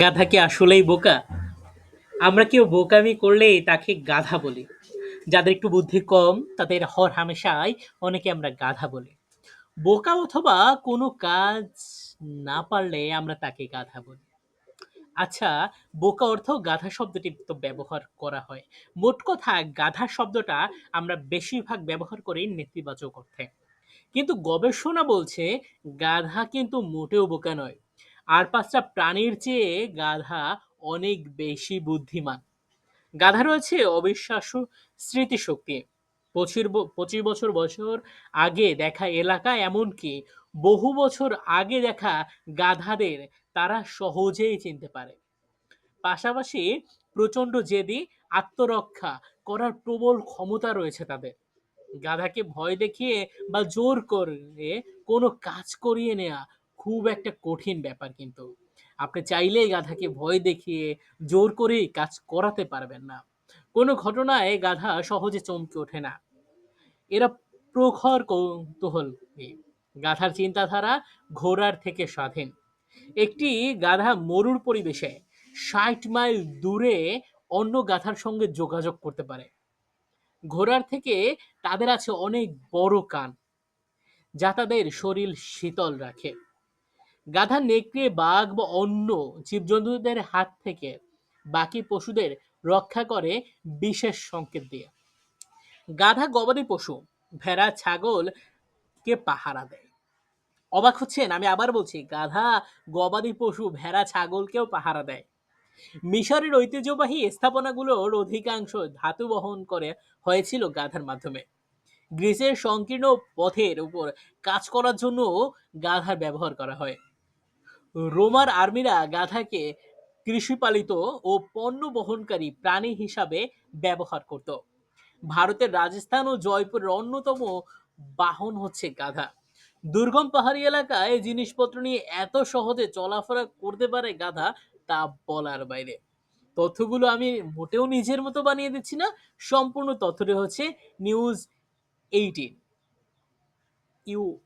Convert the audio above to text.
গাধা কি আসলেই বোকা? আমরা কেউ বোকামি করলেই তাকে গাধা বলি। যাদের একটু বুদ্ধি কম তাদের হরহামেশাই অনেকে আমরা গাধা বলি। বোকা অথবা কোনো কাজ না পারলে আমরা তাকে গাধা বলি। আচ্ছা, বোকা অর্থ গাধা শব্দটি তো ব্যবহার করা হয়। মোট কথা গাধা শব্দটা আমরা বেশিরভাগ ব্যবহার করি নেতিবাচক অর্থে। কিন্তু গবেষণা বলছে গাধা কিন্তু মোটেও বোকা নয়। আর পাঁচটা প্রাণীর চেয়ে গাধা অনেক বেশি বুদ্ধিমান। গাধা রয়েছে অবিশ্বাস্য স্মৃতিশক্তি। পঁচির ব পঁচিশ বছর বছর আগে দেখা এলাকা এমনকি বহু বছর আগে দেখা গাধাদের তারা সহজেই চিনতে পারে। পাশাপাশি প্রচণ্ড জেদি, আত্মরক্ষা করার প্রবল ক্ষমতা রয়েছে তাদের। গাধাকে ভয় দেখিয়ে বা জোর করে কোনো কাজ করিয়ে নেয়া খুব একটা কঠিন ব্যাপার কিন্তু। আপনি চাইলেই গাধাকে ভয় দেখিয়ে জোর করেই কাজ করাতে পারবেন না। কোনো ঘটনায় গাধা সহজে চমকে ওঠে না। এরা প্রখর কৌতূহলী। গাধার চিন্তাধারা ঘোড়ার থেকে স্বাধীন। একটি গাধা মরুর পরিবেশে ৬০ মাইল দূরে অন্য গাধার সঙ্গে যোগাযোগ করতে পারে। ঘোড়ার থেকে তাদের আছে অনেক বড় কান, যা তাদের শরীর শীতল রাখে। গাধা নেকড়ে, বাঘ বা অন্য জীবজন্তুদের হাত থেকে বাকি পশুদের রক্ষা করে বিশেষ সংকেত দিয়ে। গাধা গবাদি পশু, ভেড়া, ছাগলকে পাহারা দেয়। অবাক হচ্ছেন? আমি আবার বলছি, গাধা গবাদি পশু, ভেড়া, ছাগলকেও পাহারা দেয়। মিশরের ঐতিহ্যবাহী স্থাপনাগুলোর অধিকাংশ ধাতু বহন করে হয়েছিল গাধার মাধ্যমে। গ্রিসের সংকীর্ণ পথের উপর কাজ করার জন্য গাধার ব্যবহার করা হয়। রোমার আর্মিরা গাধাকে কৃষিপালিত ও পণ্য বহনকারী প্রাণী হিসাবে ব্যবহার করত। ভারতের রাজস্থান ও জয়পুরের অন্যতম বাহন হচ্ছে গাধা। দুর্গম পাহাড়ি এলাকায় জিনিসপত্র নিয়ে এত সহজে চলাফেরা করতে পারে গাধা তা বলার বাইরে। তথ্যগুলো আমি মোটেও নিজের মতো বানিয়ে দিচ্ছি না। সম্পূর্ণ তথ্যটি হচ্ছে নিউজ এইটিন ইউ